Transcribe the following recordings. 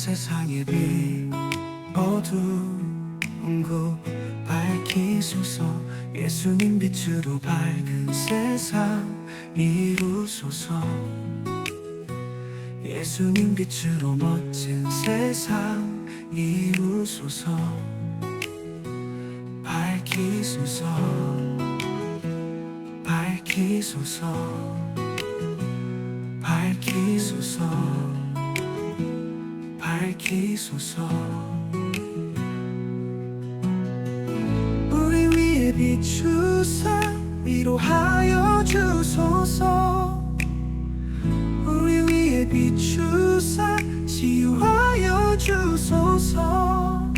세상의 빛 어두운 곳 밝히소서 예수님 빛으로 밝은 세상 이루소서. 예수님 빛으로 멋진 세상 이루소서. 밝히소서 밝히소서 밝히소서 밝히소서. 우리 위에 비추사 위로하여 주소서. 우리 위에 비추사 치유하여 주소서.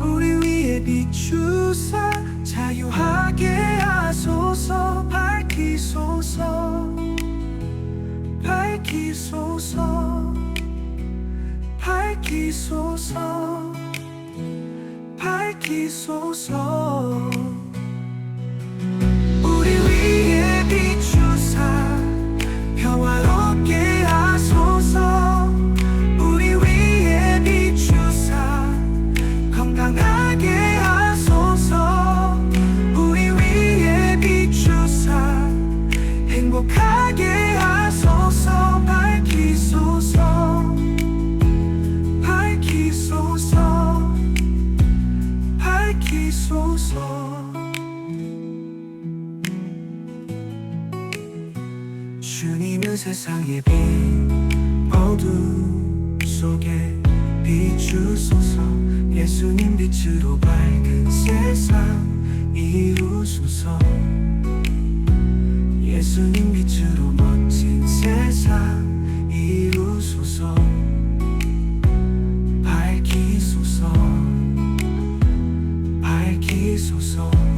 우리 위에 비추사 자유하게 하소서. 밝히소서. 밝히소서 밝히소서 밝히소서 밝히소서. 주님은 세상의 빛 어둠 속에 비추소서. 예수님 빛으로 밝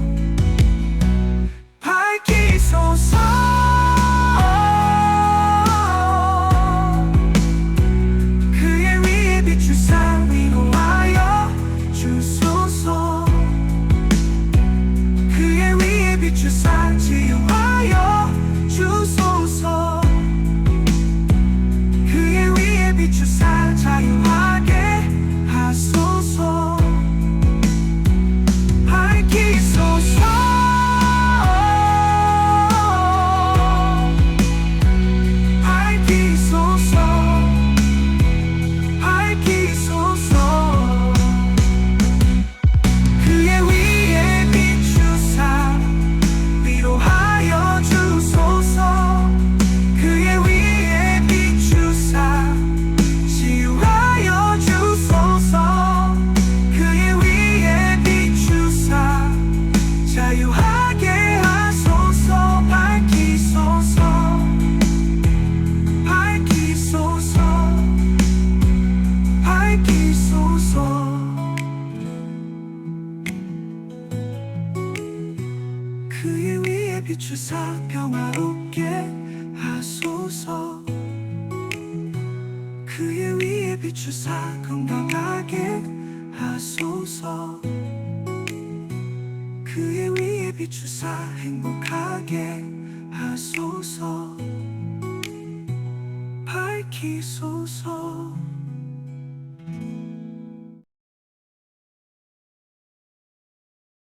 비추사 평화롭게 하소서. 그의 위에 비추사 건강하게 하소서. 그의 위에 비추사 행복하게 하소서. 밝히소서